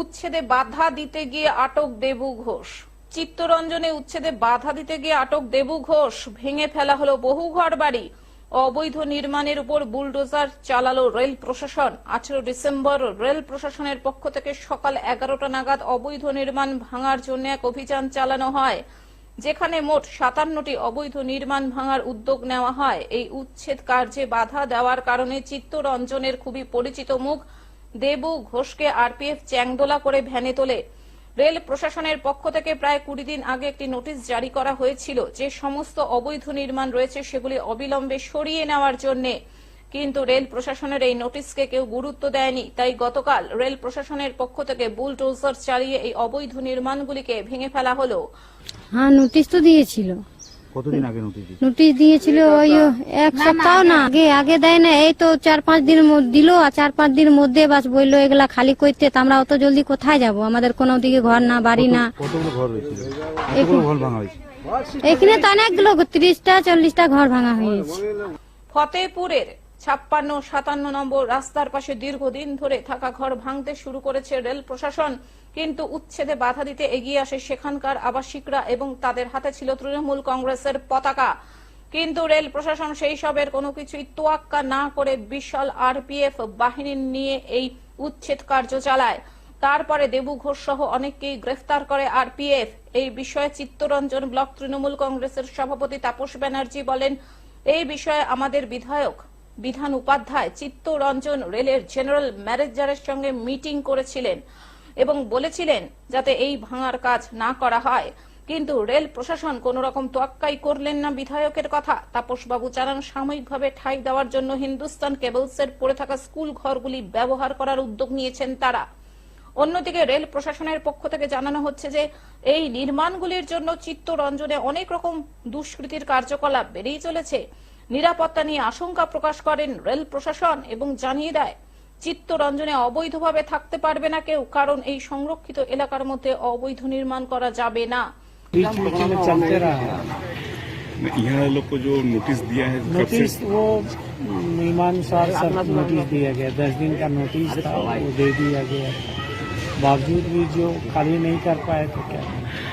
উচ্ছেদে বাধা দিতে গিয়ে আটক দেবু ঘোষ। চিত্তরঞ্জনে উচ্ছেদে বাধা দিতে গিয়ে আটক দেবু ঘোষ। ভেঙে ফেলা হলো বহু ঘর বাড়ি অবৈধ নির্মাণের উপর বুলডোজার চালালো রেল প্রশাসন। আঠেরো ডিসেম্বর রেল প্রশাসনের পক্ষ থেকে সকাল এগারোটা নাগাদ অবৈধ নির্মাণ ভাঙার জন্য এক অভিযান চালানো হয়, যেখানে মোট সাতান্নটি অবৈধ নির্মাণ ভাঙার উদ্যোগ নেওয়া হয়। এই উচ্ছেদ কার্যে বাধা দেওয়ার কারণে চিত্তরঞ্জনের খুবই পরিচিত মুখ দেবু ঘোষকে আরপিএফ চ্যাংদোলা করে ভ্যানে তোলে। রেল প্রশাসনের পক্ষ থেকে প্রায় কুড়ি দিন আগে একটি নোটিশ জারি করা হয়েছিল যে সমস্ত অবৈধ নির্মাণ রয়েছে সেগুলি অবিলম্বে সরিয়ে নেওয়ার জন্য। কিন্তু রেল প্রশাসনের এই নোটিশকে কেউ গুরুত্ব দেয়নি। তাই গতকাল রেল প্রশাসনের পক্ষ থেকে বুলডোজার চালিয়ে এই অবৈধ নির্মাণগুলিকে ভেঙে ফেলা হলো। হ্যাঁ নোটিশ তো দিয়েছিল। কতদিন আগে নোটিশ নোটিশ দিয়েছিল ওই এক সপ্তাহ না। আগে আগে দেয় না এই তো চার পাঁচ দিন দিল আর চার পাঁচ দিন মধ্যে বাস বলল এগুলা খালি করতে তো আমরা অত জলদি কোথায় যাব? আমাদের কোনো দিকে ঘর না বাড়ি না। কতগুলো ঘর হয়েছিল? কতগুলো ঘর ভাঙা হয়েছে? এখানে তো অনেকগুলো তিরিশটা চল্লিশটা ঘর ভাঙা হয়েছে। ফতেপুরের ছাপ্পান্ন, সাতান্ন নম্বর রাস্তার পাশে দীর্ঘদিন ধরে থাকা ঘর ভাঙতে শুরু করেছে রেল প্রশাসন। কিন্তু উচ্ছেদে বাধা দিতে এগিয়ে আসে সেখানকার আবাসিকরা এবং তাদের হাতে ছিল তৃণমূল কংগ্রেসের পতাকা। কিন্তু রেল প্রশাসন সেই সবের কোনো কিছুই তোয়াক্কা না করে বিশাল আরপিএফ বাহিনী নিয়ে এই উচ্ছেদ কার্য চালায়। তারপরে দেবু ঘোষ সহ অনেককেই গ্রেফতার করে আরপিএফ। এই বিষয়ে চিত্তরঞ্জন ব্লক তৃণমূল কংগ্রেসের সভাপতি তাপস ব্যানার্জি বলেন, এই বিষয়ে আমাদের বিধায়ক বিধান উপাধ্যায় চিত্তরঞ্জন রেলের জেনারেল ম্যানেজারের সঙ্গে মিটিং করেছিলেন এবং বলেছিলেন যাতে এই ভাঙার কাজ না করা হয়। কিন্তু রেল প্রশাসন কোন রকম তোয়াক্কাই করলেন না বিধায়কের কথা। তাপসবাবু জানান, সাময়িকভাবে ঠাঁই দেওয়ার জন্য হিন্দুস্তান কেবলসের পড়ে থাকা স্কুল ঘরগুলি ব্যবহার করার উদ্যোগ নিয়েছেন তারা। অন্যদিকে রেল প্রশাসনের পক্ষ থেকে জানানো হচ্ছে যে, এই নির্মাণগুলির জন্য চিত্তরঞ্জনে অনেক রকম দুষ্কৃতির কার্যকলাপ বেড়েই চলেছে। নিরাপত্তা নিয়ে আশঙ্কা প্রকাশ করেন রেল প্রশাসন এবং জানিয়ে দেয় চিত্তরঞ্জনে অবৈধভাবে থাকতে পারবে না কেউ কারণ এই সংরক্ষিত এলাকার মধ্যে অবৈধ নির্মাণ করা যাবে না बीच बीच में चलते रहा है यहाँ लोग को जो नोटिस दिया है कब से नोटिस वो नियमानुसार सब नोटिस दिया गया दस दिन का नोटिस था वो दे दिया गया बावजूद भी जो खाली नहीं कर पाए तो क्या करें?